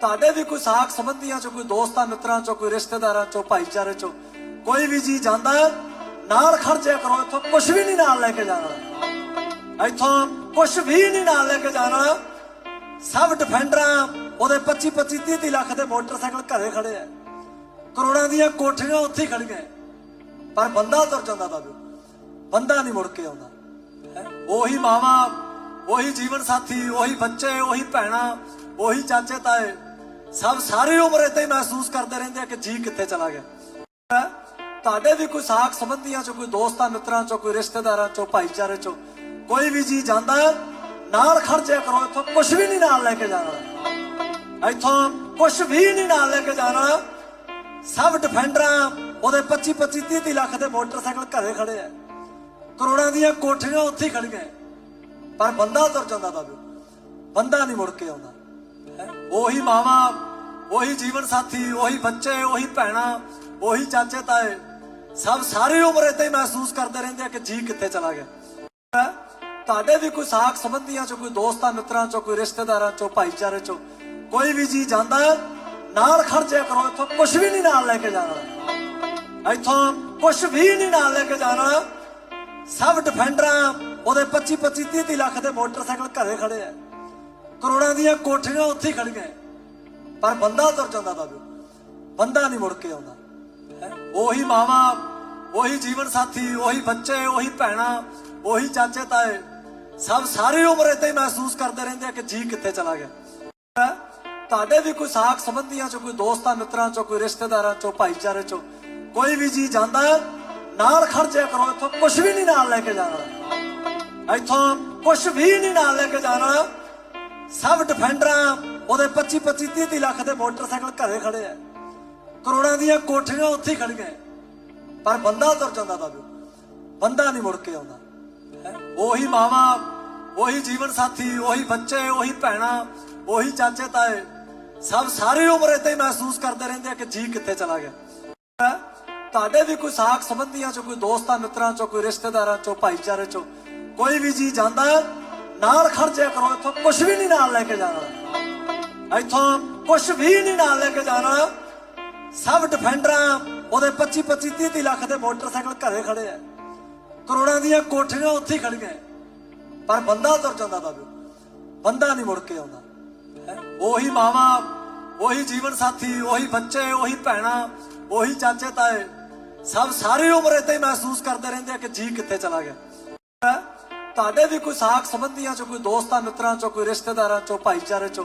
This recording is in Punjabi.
ਤੁਹਾਡੇ ਵੀ ਕੋਈ ਸਾਖ ਸੰਬੰਧੀਆਂ ਚੋਂ, ਕੋਈ ਦੋਸਤਾਂ ਮਿੱਤਰਾਂ ਚੋਂ, ਕੋਈ ਰਿਸ਼ਤੇਦਾਰਾਂ ਚੋਂ, ਭਾਈਚਾਰੇ ਚੋਂ, ਕੋਈ ਵੀ ਜੀ ਜਾਂਦਾ, ਨਾਲ ਖਰਚਿਆ ਕਰੋ, ਇੱਥੋਂ ਕੁਝ ਵੀ ਨਹੀਂ ਨਾਲ ਲੈ ਕੇ ਜਾਣਾ ਇੱਥੋਂ ਕੁਝ ਵੀ ਨਹੀਂ ਨਾਲ ਲੈ ਕੇ ਜਾਣਾ ਸਭ ਡਿਫੈਂਡਰਾਂ ਉਹਦੇ 25 25 30 30 ਲੱਖ ਦੇ ਮੋਟਰਸਾਈਕਲ ਘਰੇ ਖੜੇ ਆ। ਕਰੋੜਾਂ ਦੀਆਂ ਕੋਠੀਆਂ ਉੱਥੇ ਖੜੀਆਂ ਪਰ ਬੰਦਾ ਤੁਰ ਜਾਂਦਾ ਬਾਬੂ, ਬੰਦਾ ਨਹੀਂ ਮੁੜ ਕੇ ਆਉਂਦਾ। ਉਹੀ ਮਾਵਾ, ਉਹੀ ਜੀਵਨ ਸਾਥੀ, ਉਹੀ ਬੱਚੇ, ਉਹੀ ਭੈਣਾਂ, ਉਹੀ ਚਾਚੇ ਤਾਏ ਸਭ ਸਾਰੀ ਉਮਰ ਏਦਾਂ ਹੀ ਮਹਿਸੂਸ ਕਰਦੇ ਰਹਿੰਦੇ ਆ ਕਿ ਜੀ ਕਿੱਥੇ ਚਲਾ ਗਿਆ। ਤੁਹਾਡੇ ਵੀ ਕੋਈ ਸਾਖ ਸੰਬੰਧੀਆਂ ਚੋਂ, ਕੋਈ ਦੋਸਤਾਂ ਮਿੱਤਰਾਂ ਚੋਂ, ਕੋਈ ਰਿਸ਼ਤੇਦਾਰਾਂ ਚੋਂ, ਭਾਈਚਾਰੇ ਚੋਂ ਕੋਈ ਵੀ ਜੀ ਜਾਂਦਾ, ਨਾਲ ਖਰਚਿਆ ਕਰੋ, ਇੱਥੋਂ ਕੁਝ ਵੀ ਨਹੀਂ ਨਾਲ ਲੈ ਕੇ ਜਾਣਾ ਇੱਥੋਂ ਕੁਝ ਵੀ ਨਹੀਂ ਨਾਲ ਲੈ ਕੇ ਜਾਣਾ ਸਭ ਡਿਫੈਂਡਰਾਂ ਉਹਦੇ 25 25 30 30 ਲੱਖ ਦੇ ਮੋਟਰਸਾਈਕਲ ਘਰੇ ਖੜੇ ਆ। ਕਰੋੜਾਂ ਦੀਆਂ ਕੋਠੀਆਂ ਉੱਥੇ ਹੀ ਖੜੀਆਂ ਪਰ ਬੰਦਾ ਤੁਰ ਜਾਂਦਾ ਬਾਬੂ, ਬੰਦਾ ਨਹੀਂ ਮੁੜ ਕੇ ਆਉਂਦਾ। ਹੈਂ। ਉਹੀ ਮਾਵਾ, ਉਹੀ ਜੀਵਨ ਸਾਥੀ, ਉਹੀ ਬੱਚੇ, ਉਹੀ ਭੈਣਾਂ, ਉਹੀ ਚਾਚੇ, ਤਾਏ, ਸਭ ਸਾਰੀ ਉਮਰ ਏਦਾਂ ਹੀ ਮਹਿਸੂਸ ਕਰਦੇ ਰਹਿੰਦੇ ਆ ਕਿ ਜੀ ਕਿੱਥੇ ਚਲਾ ਗਿਆ। ਤੁਹਾਡੇ ਵੀ ਕੋਈ ਸਾਖ ਸੰਬੰਧੀਆਂ ਚੋਂ, ਕੋਈ ਦੋਸਤਾਂ, ਮਿੱਤਰਾਂ ਚੋਂ, ਕੋਈ ਰਿਸ਼ਤੇਦਾਰਾਂ ਚੋਂ, ਭਾਈਚਾਰੇ ਚੋਂ ਕੋਈ ਵੀ ਜੀ ਜਾਂਦਾ, ਨਾਲ ਖਰਚਿਆ ਕਰੋ, ਇੱਥੋਂ ਕੁਝ ਵੀ ਨਹੀਂ ਨਾਲ ਲੈ ਕੇ ਜਾਣਾ ਇੱਥੋਂ ਕੁਝ ਵੀ ਨਹੀਂ ਨਾਲ ਲੈ ਕੇ ਜਾਣਾ ਸਭ ਡਿਫੈਂਡਰਾਂ ਉਹਦੇ 25 25 30 30 ਲੱਖ ਦੇ ਮੋਟਰਸਾਈਕਲ ਘਰੇ ਖੜੇ ਆ। ਕਰੋੜਾਂ ਦੀਆਂ ਕੋਠੀਆਂ ਉੱਥੇ ਹੀ ਖੜੀਆਂ ਪਰ ਬੰਦਾ ਤੁਰ ਜਾਂਦਾ ਬਾਬੂ। ਬੰਦਾ ਨਹੀਂ ਮੁੜ ਕੇ ਆਉਂਦਾ। ਉਹੀ ਮਾਵਾ, ਉਹੀ ਜੀਵਨ ਸਾਥੀ, ਉਹੀ ਬੱਚੇ, ਉਹੀ ਭੈਣਾਂ, ਉਹੀ ਚਾਚੇ, ਤਾਏ। ਸਭ ਸਾਰੀ ਉਮਰ ਏਦਾਂ ਹੀ ਮਹਿਸੂਸ ਕਰਦੇ ਰਹਿੰਦੇ ਆ ਕਿ ਜੀ ਕਿੱਥੇ ਚਲਾ ਗਿਆ। ਤੁਹਾਡੇ ਵੀ ਕੋਈ ਸਾਖ ਸੰਬੰਧੀਆਂ ਚੋਂ, ਕੋਈ ਦੋਸਤਾਂ ਮਿੱਤਰਾਂ ਚੋਂ, ਕੋਈ ਰਿਸ਼ਤੇਦਾਰਾਂ ਚੋਂ, ਭਾਈਚਾਰੇ ਚੋਂ, ਕੋਈ ਵੀ ਜੀ ਜਾਂਦਾ, ਨਾਲ ਖਰਚਿਆ ਕਰੋ। ਇੱਥੋਂ ਕੁਝ ਵੀ ਨਹੀਂ ਨਾਲ ਲੈ ਕੇ ਜਾਣਾ ਇੱਥੋਂ ਕੁਝ ਵੀ ਨਹੀਂ ਨਾਲ ਲੈ ਕੇ ਜਾਣਾ ਸਭ ਡਿਫੈਂਡਰਾਂ ਉਹਦੇ 25 25 30 30 ਲੱਖ ਦੇ ਮੋਟਰਸਾਈਕਲ ਘਰੇ ਖੜੇ ਆ। ਕਰੋੜਾਂ ਦੀਆਂ ਕੋਠੀਆਂ ਉੱਥੇ ਖੜੀਆਂ। ਪਰ ਬੰਦਾ ਤੁਰ ਜਾਂਦਾ ਬਾਬੂ। ਬੰਦਾ ਨਹੀਂ ਮੁੜ ਕੇ ਆਉਂਦਾ। ਉਹੀ ਮਾਵਾ, ਉਹੀ ਜੀਵਨ ਸਾਥੀ, ਉਹੀ ਬੱਚੇ, ਉਹੀ ਭੈਣਾਂ, ਉਹੀ ਚਾਚੇ, ਤਾਏ। ਸਭ ਸਾਰੀ ਉਮਰ ਏਦਾਂ ਹੀ ਮਹਿਸੂਸ ਕਰਦੇ ਰਹਿੰਦੇ ਆ ਕਿ ਜੀ ਕਿੱਥੇ ਚਲਾ ਗਿਆ। ਤੁਹਾਡੇ ਵੀ ਕੋਈ ਸਾਖ ਸੰਬੰਧੀਆਂ ਚੋਂ, ਕੋਈ ਦੋਸਤਾਂ ਮਿੱਤਰਾਂ ਚੋਂ, ਕੋਈ ਰਿਸ਼ਤੇਦਾਰਾਂ ਚੋਂ, ਭਾਈਚਾਰੇ ਚੋਂ ਕੋਈ ਵੀ ਜੀ ਜਾਂਦਾ ਨਾਲ ਖਰਚਿਆ ਕਰੋ, ਇੱਥੋਂ ਕੁਝ ਵੀ ਨਹੀਂ ਨਾਲ ਲੈ ਕੇ ਜਾਣਾ। ਇੱਥੋਂ ਕੁਝ ਵੀ ਨਹੀਂ ਨਾਲ ਲੈ ਕੇ ਜਾਣਾ। ਸਭ ਡਿਫੈਂਡਰਾਂ ਉਹਦੇ 25 25 30 30 ਲੱਖ ਦੇ ਮੋਟਰਸਾਈਕਲ ਘਰੇ ਖੜੇ ਆ। ਕਰੋੜਾਂ ਦੀਆਂ ਕੋਠੀਆਂ ਉੱਥੇ ਹੀ ਖੜੀਆਂ ਪਰ ਬੰਦਾ ਤੁਰ ਜਾਂਦਾ ਬਾਬੂ, ਬੰਦਾ ਨਹੀਂ ਮੁੜ ਕੇ ਆਉਂਦਾ। ਹੈਂ। ਉਹੀ ਮਾਵਾ, ਉਹੀ ਜੀਵਨ ਸਾਥੀ, ਉਹੀ ਬੱਚੇ, ਉਹੀ ਭੈਣਾਂ, ਉਹੀ ਚਾਚੇ, ਤਾਏ, ਸਭ ਸਾਰੀ ਉਮਰ ਏਦਾਂ ਹੀ ਮਹਿਸੂਸ ਕਰਦੇ ਰਹਿੰਦੇ ਆ ਕਿ ਜੀ ਕਿੱਥੇ ਚਲਾ ਗਿਆ। ਤੁਹਾਡੇ ਵੀ ਕੋਈ ਸਾਖ ਸੰਬੰਧੀਆਂ ਚੋਂ, ਕੋਈ ਦੋਸਤਾਂ ਮਿੱਤਰਾਂ ਚੋਂ, ਕੋਈ ਰਿਸ਼ਤੇਦਾਰਾਂ ਚੋਂ, ਭਾਈਚਾਰੇ ਚੋਂ